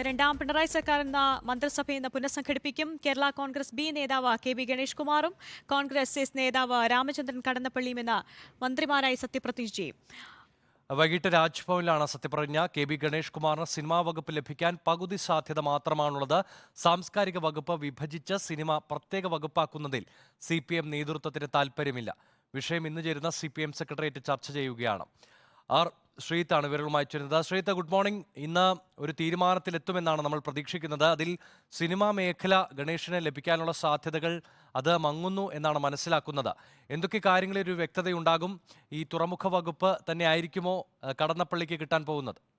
രണ്ടാം പിണറായി സർക്കാർ എന്ന മന്ത്രിസഭ ഇന്ന് പുനഃസംഘടിപ്പിക്കും. കേരള കോൺഗ്രസ് ബി നേതാവ് കെ വി ഗണേഷ് കുമാറും കോൺഗ്രസ് എസ് നേതാവ് രാമചന്ദ്രൻ കടന്നപ്പള്ളിയും ഇന്ന് മന്ത്രിമാരായി സത്യപ്രതിജ്ഞ ചെയ്യും. വൈകിട്ട് രാജ്ഭവനിലാണ് സത്യപ്രതിജ്ഞ. കെ ബി ഗണേഷ് കുമാറിന് സിനിമാ വകുപ്പ് ലഭിക്കാൻ പകുതി സാധ്യത മാത്രമാണുള്ളത്. സാംസ്കാരിക വകുപ്പ് വിഭജിച്ച് സിനിമ പ്രത്യേക വകുപ്പാക്കുന്നതിൽ സി പി എം നേതൃത്വത്തിന് താൽപ്പര്യമില്ല. വിഷയം ഇന്ന് ചേരുന്ന സി പി എം സെക്രട്ടേറിയറ്റ് ചർച്ച ചെയ്യുകയാണ്. ആർ ശ്രീത്താണ് വിവരങ്ങളുമായി ചേരുന്നത്. Sreeth good morning. ഇന്ന് ഒരു തീരുമാനത്തിലെത്തുമെന്നാണ് നമ്മൾ പ്രതീക്ഷിക്കുന്നത്. അതിൽ സിനിമാ മേഖല ഗണേഷിന് ലഭിക്കാനുള്ള സാധ്യതകൾ അത് മങ്ങുന്നു എന്നാണ് മനസ്സിലാക്കുന്നത്. എന്തൊക്കെ കാര്യങ്ങളിൽ ഒരു വ്യക്തതയുണ്ടാകും? ഈ തുറമുഖ വകുപ്പ് തന്നെ ആയിരിക്കുമോ കടന്നപ്പള്ളിക്ക് കിട്ടാൻ പോകുന്നത്?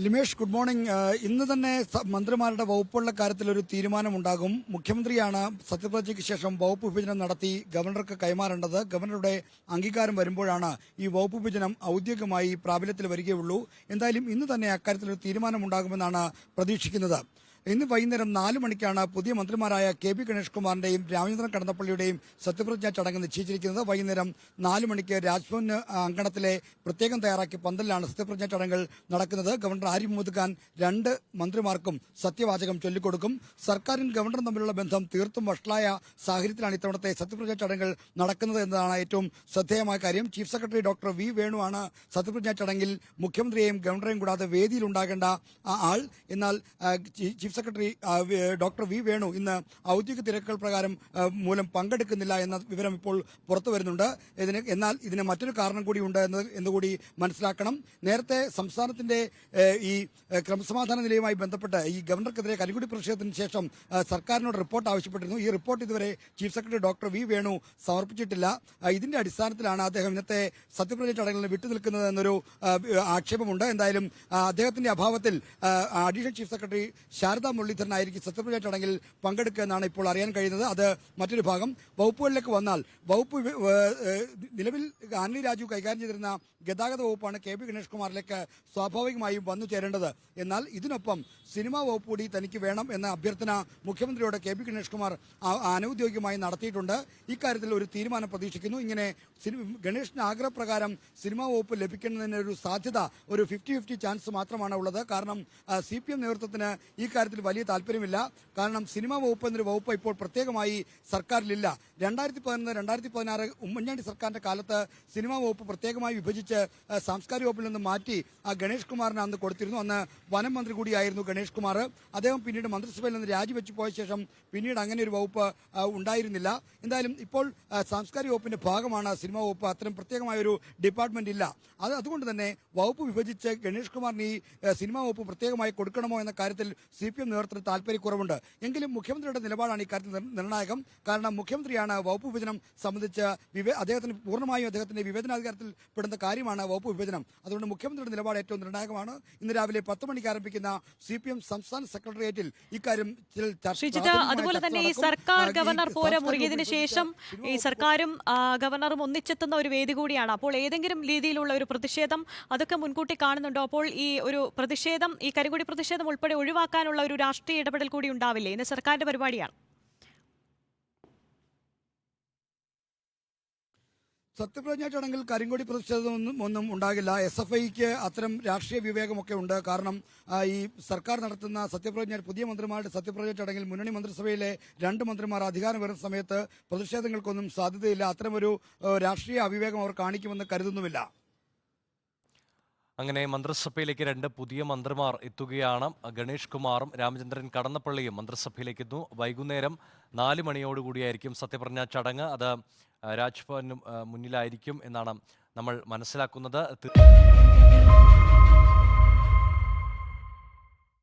Limesh good morning. ഇന്ന് തന്നെ മന്ത്രിമാരുടെ വകുപ്പുകളുടെ കാര്യത്തിൽ ഒരു തീരുമാനമുണ്ടാകും. മുഖ്യമന്ത്രിയാണ് സത്യപ്രതിജ്ഞയ്ക്ക് ശേഷം വകുപ്പ് വിഭജനം നടത്തി ഗവർണർക്ക് കൈമാറേണ്ടത്. ഗവർണറുടെ അംഗീകാരം വരുമ്പോഴാണ് ഈ വകുപ്പ് വിഭജനം ഔദ്യോഗികമായി പ്രാബല്യത്തിൽ വരികയുള്ളൂ. എന്തായാലും ഇന്ന് തന്നെ അക്കാര്യത്തിൽ ഒരു തീരുമാനമുണ്ടാകുമെന്നാണ് പ്രതീക്ഷിക്കുന്നത്. ഇന്ന് വൈകുന്നേരം നാല് മണിക്കാണ് പുതിയ മന്ത്രിമാരായ കെ പി ഗണേഷ് കുമാറിന്റെയും രാമചന്ദ്രൻ കടന്നപ്പള്ളിയുടെയും സത്യപ്രതിജ്ഞ ചടങ്ങ് നിശ്ചയിച്ചിരിക്കുന്നത് വൈകുന്നേരം നാല് മണിക്ക് രാജ്ഭവൻ അങ്കണത്തിലെ പ്രത്യേകം തയ്യാറാക്കിയ പന്തലിലാണ് സത്യപ്രതിജ്ഞ ചടങ്ങുകൾ നടക്കുന്നത്. ഗവർണർ ആരിഫ് മുഹമ്മദ് ഖാൻ രണ്ട് മന്ത്രിമാർക്കും സത്യവാചകം ചൊല്ലിക്കൊടുക്കും. സർക്കാരും ഗവർണറും തമ്മിലുള്ള ബന്ധം തീർത്തും വഷളായ സാഹചര്യത്തിലാണ് ഇത്തവണത്തെ സത്യപ്രതിജ്ഞാ ചടങ്ങുകൾ നടക്കുന്നത് എന്നതാണ് ഏറ്റവും ശ്രദ്ധേയമായ കാര്യം. ചീഫ് സെക്രട്ടറി ഡോക്ടർ വി വേണുവാണ് സത്യപ്രതിജ്ഞ ചടങ്ങിൽ മുഖ്യമന്ത്രിയെയും ഗവർണറെയും കൂടാതെ വേദിയിലുണ്ടാകേണ്ട ആൾ. എന്നാൽ ആ, ചീ- chief secretary doctor V Venu ഇന്ന് ഔദ്യോഗിക തിരക്കുകൾ പ്രകാരം മൂലം പങ്കെടുക്കുന്നില്ല എന്ന വിവരം ഇപ്പോൾ പുറത്തു വരുന്നുണ്ട്. ഇതിന് എന്നാൽ ഇതിന് മറ്റൊരു കാരണം കൂടി ഉണ്ട് എന്ന് എന്നുകൂടി മനസ്സിലാക്കണം. നേരത്തെ സംസ്ഥാനത്തിന്റെ ഈ ക്രമസമാധാന നിലയുമായി ബന്ധപ്പെട്ട് ഈ ഗവർണർക്കെതിരെ കരിങ്കുടി പ്രതിഷേധത്തിന് ശേഷം സർക്കാരിനോട് റിപ്പോർട്ട് ആവശ്യപ്പെട്ടിരുന്നു. ഈ റിപ്പോർട്ട് ഇതുവരെ chief secretary doctor V Venu സമർപ്പിച്ചിട്ടില്ല. ഇതിന്റെ അടിസ്ഥാനത്തിലാണ് അദ്ദേഹം ഇന്നത്തെ സത്യപ്രതിജ്ഞ ചടങ്ങിൽ വിട്ടുനിൽക്കുന്നത് എന്നൊരു ആക്ഷേപമുണ്ട്. എന്തായാലും അദ്ദേഹത്തിന്റെ അഭാവത്തിൽ അഡീഷണൽ ചീഫ് സെക്രട്ടറി ശാരദാ മുരളീധരനായിരിക്കും സത്യപ്രതിജ്ഞ ചടങ്ങിൽ പങ്കെടുക്കുക എന്നാണ് ഇപ്പോൾ അറിയാൻ കഴിയുന്നത്. അത് മറ്റൊരു ഭാഗം. വകുപ്പുകളിലേക്ക് വന്നാൽ വകുപ്പ് നിലവിൽ ആനലി രാജു കൈകാര്യം ചെയ്തിരുന്ന ഗതാഗത വകുപ്പാണ് കെ പി ഗണേഷ് കുമാറിലേക്ക് സ്വാഭാവികമായും വന്നു ചേരേണ്ടത്. എന്നാൽ ഇതിനൊപ്പം സിനിമാ വകുപ്പ് കൂടി തനിക്ക് വേണം എന്ന അഭ്യർത്ഥന മുഖ്യമന്ത്രിയോട് കെ പി ഗണേഷ് കുമാർ അനൌദ്യോഗികമായി നടത്തിയിട്ടുണ്ട്. ഇക്കാര്യത്തിൽ ഒരു തീരുമാനം പ്രതീക്ഷിക്കുന്നു. ഇങ്ങനെ ഗണേഷിന് ആഗ്രഹപ്രകാരം സിനിമാ വകുപ്പ് ലഭിക്കുന്നതിന് ഒരു സാധ്യത ഒരു ഫിഫ്റ്റി ഫിഫ്റ്റി ചാൻസ് മാത്രമാണ് ഉള്ളത്. കാരണം സി പി എം നേതൃത്വത്തിന് ഈ കാര്യത്തിൽ വലിയ താല്പര്യമില്ല. കാരണം സിനിമാ വകുപ്പ് എന്നൊരു വകുപ്പ് ഇപ്പോൾ പ്രത്യേകമായി സർക്കാരിലില്ല. രണ്ടായിരത്തി പതിനൊന്ന് രണ്ടായിരത്തി പതിനാറ് ഉമ്മൻചാണ്ടി സർക്കാരിന്റെ കാലത്ത് സിനിമാ വകുപ്പ് പ്രത്യേകമായി വിഭജിച്ച് സാംസ്കാരിക വകുപ്പിൽ നിന്ന് മാറ്റി ആ ഗണേഷ് കുമാറിന് അന്ന് കൊടുത്തിരുന്നു. അന്ന് വനം മന്ത്രി കൂടിയായിരുന്നു ഗണേഷ് കുമാർ. അദ്ദേഹം പിന്നീട് മന്ത്രിസഭയിൽ നിന്ന് രാജിവെച്ച് പോയ ശേഷം പിന്നീട് അങ്ങനെ ഒരു വകുപ്പ് ഉണ്ടായിരുന്നില്ല. എന്തായാലും ഇപ്പോൾ സാംസ്കാരിക വകുപ്പിന്റെ ഭാഗമാണ് സിനിമാ വകുപ്പ്. അത്തരം പ്രത്യേകമായ ഒരു ഡിപ്പാർട്ട്മെന്റ് ഇല്ല. അത് അതുകൊണ്ട് തന്നെ വകുപ്പ് വിഭജിച്ച് ഗണേഷ് കുമാറിന് ഈ സിനിമാ വകുപ്പ് പ്രത്യേകമായി കൊടുക്കണമോ എന്ന കാര്യത്തിൽ സി പി എം നേതൃത്വത്തിന് താല്പര്യക്കുറവുണ്ട്. എങ്കിലും മുഖ്യമന്ത്രിയുടെ നിലപാടാണ് ഇക്കാര്യത്തിൽ നിർ- നിർണായകം. കാരണം മുഖ്യമന്ത്രിയാണ് വകുപ്പ് വിഭജനം സംബന്ധിച്ച് അദ്ദേഹത്തിന് പൂർണമായും അദ്ദേഹത്തിന്റെ വിവേചനാധികാരത്തിൽ പെടുന്ന കാര്യമാണ് വകുപ്പ് വിഭജനം. അതുകൊണ്ട് മുഖ്യമന്ത്രിയുടെ നിലപാട് ഏറ്റവും നിർണായകമാണ്. ഇന്ന് രാവിലെ പത്ത് മണിക്ക് ആരംഭിക്കുന്ന സി പി എം സംസ്ഥാന സെക്രട്ടേറിയറ്റിൽ ഇക്കാര്യം അതുപോലെ തന്നെ ഈ സർക്കാർ ഗവർണർ പോര സാംസ്കാരിക മുറുകിയതിനു ശേഷം ഈ സർക്കാരും ഗവർണറും ഒന്നിച്ചെത്തുന്ന ഒരു വേദി കൂടിയാണ്. അപ്പോൾ ഏതെങ്കിലും രീതിയിലുള്ള ഒരു പ്രതിഷേധം അതൊക്കെ മുൻകൂട്ടി കാണുന്നുണ്ടോ? അപ്പോൾ ഈ ഒരു പ്രതിഷേധം ഈ കരിങ്കുടി പ്രതിഷേധം ഉൾപ്പെടെ ഒഴിവാക്കാനുള്ള ഒരു രാഷ്ട്രീയ ഇടപെടൽ കൂടി ഉണ്ടാവില്ലേ? ഇന്ന് സർക്കാരിന്റെ പരിപാടിയാണ്. സത്യപ്രതിജ്ഞാ ചടങ്ങിൽ കരിങ്കൊടി പ്രതിഷേധമൊന്നും ഒന്നും ഉണ്ടാകില്ല. എസ് എഫ് ഐക്ക് അത്തരം രാഷ്ട്രീയ വിവേകമൊക്കെ ഉണ്ട്. കാരണം ഈ സർക്കാർ നടത്തുന്ന സത്യപ്രതിജ്ഞ പുതിയ മന്ത്രിമാരുടെ സത്യപ്രതിജ്ഞ ചടങ്ങിൽ മുന്നണി മന്ത്രിസഭയിലെ രണ്ട് മന്ത്രിമാർ അധികാരം വരുന്ന സമയത്ത് പ്രതിഷേധങ്ങൾക്കൊന്നും സാധ്യതയില്ല. അത്തരമൊരു രാഷ്ട്രീയ അവിവേകം അവർ കാണിക്കുമെന്ന് കരുതുന്നുമില്ല. അങ്ങനെ മന്ത്രിസഭയിലേക്ക് രണ്ട് പുതിയ മന്ത്രിമാർ എത്തുകയാണ്. ഗണേഷ് കുമാറും രാമചന്ദ്രൻ കടന്നപ്പള്ളിയും മന്ത്രിസഭയിലേക്ക് എത്തുന്നു. വൈകുന്നേരം നാല് മണിയോടുകൂടിയായിരിക്കും സത്യപ്രതിജ്ഞാ ചടങ്ങ്. അത് രാജ്ഭവന് മുന്നിലായിരിക്കും എന്നാണ് നമ്മൾ മനസ്സിലാക്കുന്നത്.